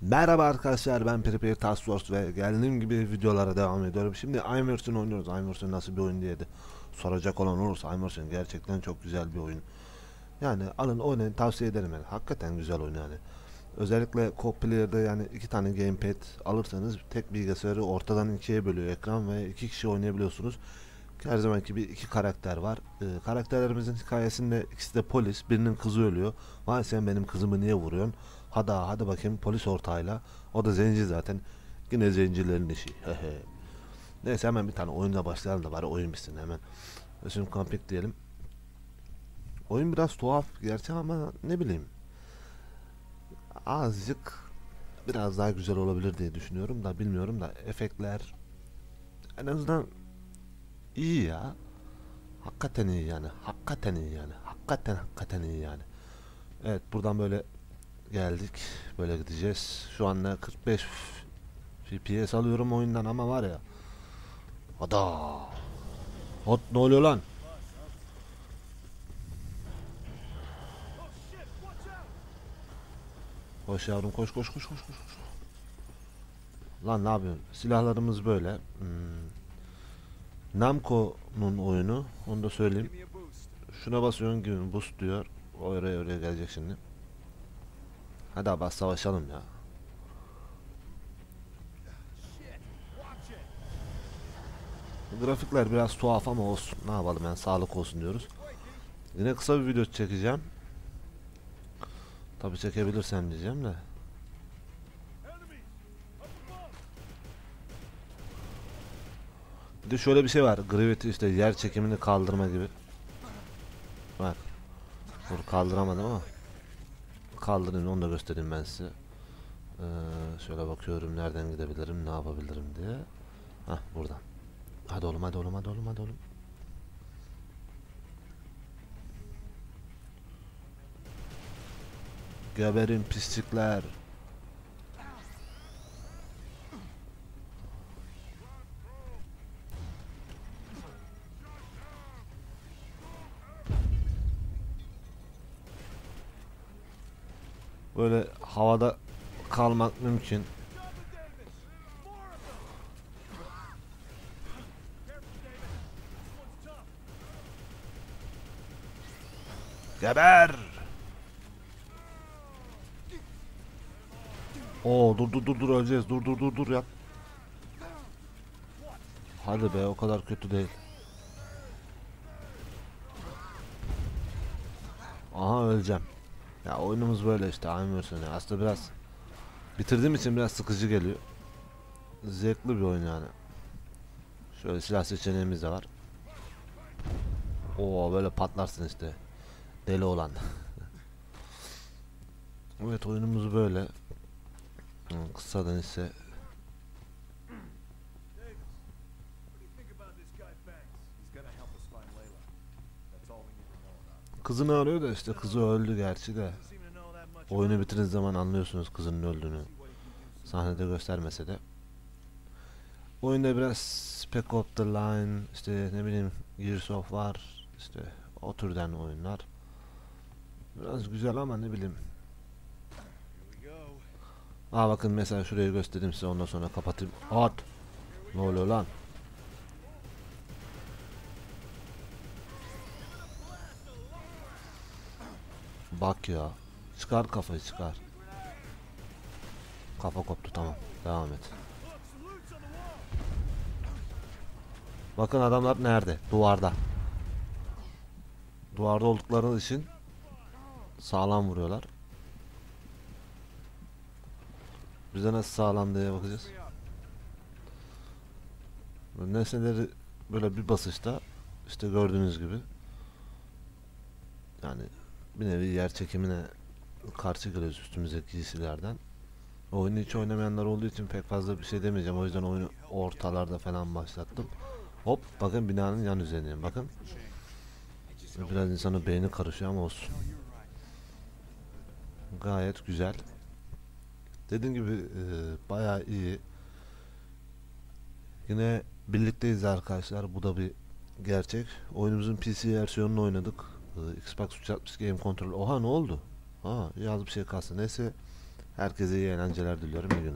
Merhaba arkadaşlar ben Prepare Task Force ve geldiğim gibi videolara devam ediyorum. Şimdi Imerson oynuyoruz. Imerson nasıl bir oyun diye de soracak olan olursa Imerson gerçekten çok güzel bir oyun. Yani alın oynayın tavsiye ederim yani. Hakikaten güzel oyun yani. Özellikle co-player'da yani iki tane gamepad alırsanız tek bilgisayarı ortadan ikiye bölüyor ekran ve iki kişi oynayabiliyorsunuz. Her zamanki gibi iki karakter var. Ee, karakterlerimizin hikayesinde ikisi de polis. Birinin kızı ölüyor. Vay sen benim kızımı niye vuruyorsun? Hadi hadi bakayım polis ortağıyla. O da zenci zaten. Yine zencilerin işi. Neyse hemen bir tane oyunla başlayalım da bari oyun bitsin hemen. Şimdi kampik diyelim. Oyun biraz tuhaf gerçi ama ne bileyim. Azıcık biraz daha güzel olabilir diye düşünüyorum da bilmiyorum da efektler en azından iyi ya. Hakikaten iyi yani. Hakikaten iyi yani. Hakikaten hakikaten iyi yani. Evet buradan böyle geldik. Böyle gideceğiz. Şu anda 45 FPS alıyorum oyundan ama var ya. Ada. Hot ne oluyor lan? Koş yavrum koş koş koş koş koş. Lan ne yapıyorsun? Silahlarımız böyle. Hmm. Namco'nun oyunu. Onu da söyleyeyim. Şuna basıyorsun gibi boost diyor. Oraya oraya gelecek şimdi. Hadi abi savaşalım ya. Grafikler biraz tuhaf ama olsun. Ne yapalım yani sağlık olsun diyoruz. Yine kısa bir video çekeceğim. Tabi çekebilirsem diyeceğim de. Bir de şöyle bir şey var. Gravity işte yer çekimini kaldırma gibi. Bak. Dur kaldıramadım ama. Kaldırayım onu da göstereyim ben size. Ee, şöyle bakıyorum nereden gidebilirim, ne yapabilirim diye. Hah buradan. Hadi oğlum hadi oğlum hadi oğlum hadi oğlum. Geberin pislikler. Böyle havada kalmak mümkün. Geber! Oo dur dur dur dur öleceğiz. Dur dur dur dur yap. Hadi be o kadar kötü değil. Aha öleceğim. Ya oyunumuz böyle işte aynı ya. Aslında biraz bitirdiğim için biraz sıkıcı geliyor. Zevkli bir oyun yani. Şöyle silah seçeneğimiz de var. Oo böyle patlarsın işte. Deli olan. evet oyunumuz böyle. Kısadan ise Kızını arıyor da işte kızı öldü gerçi de. Oyunu bitirdiğiniz zaman anlıyorsunuz kızının öldüğünü. Sahnede göstermese de. Oyunda biraz Spec Ops The Line, işte ne bileyim Gears of var, işte o türden oyunlar. Biraz güzel ama ne bileyim. Aa bakın mesela şurayı göstereyim size ondan sonra kapatayım. At. Ne oluyor lan? Bak ya. Çıkar kafayı çıkar. Kafa koptu tamam. Devam et. Bakın adamlar nerede? Duvarda. Duvarda oldukları için sağlam vuruyorlar. Bize nasıl sağlam diye bakacağız. Nesneleri böyle bir basışta işte gördüğünüz gibi yani bir nevi yer çekimine karşı geliyoruz üstümüzdeki giysilerden. Oyunu hiç oynamayanlar olduğu için pek fazla bir şey demeyeceğim. O yüzden oyunu ortalarda falan başlattım. Hop bakın binanın yan üzerindeyim. Bakın. Biraz insanın beyni karışıyor ama olsun. Gayet güzel. Dediğim gibi e, bayağı iyi. Yine birlikteyiz arkadaşlar. Bu da bir gerçek. Oyunumuzun PC versiyonunu oynadık. Ee, Xbox 360 Game Control. Oha ne oldu? Ha yaz bir şey kalsın. Neyse Herkese iyi eğlenceler diliyorum. İyi günler.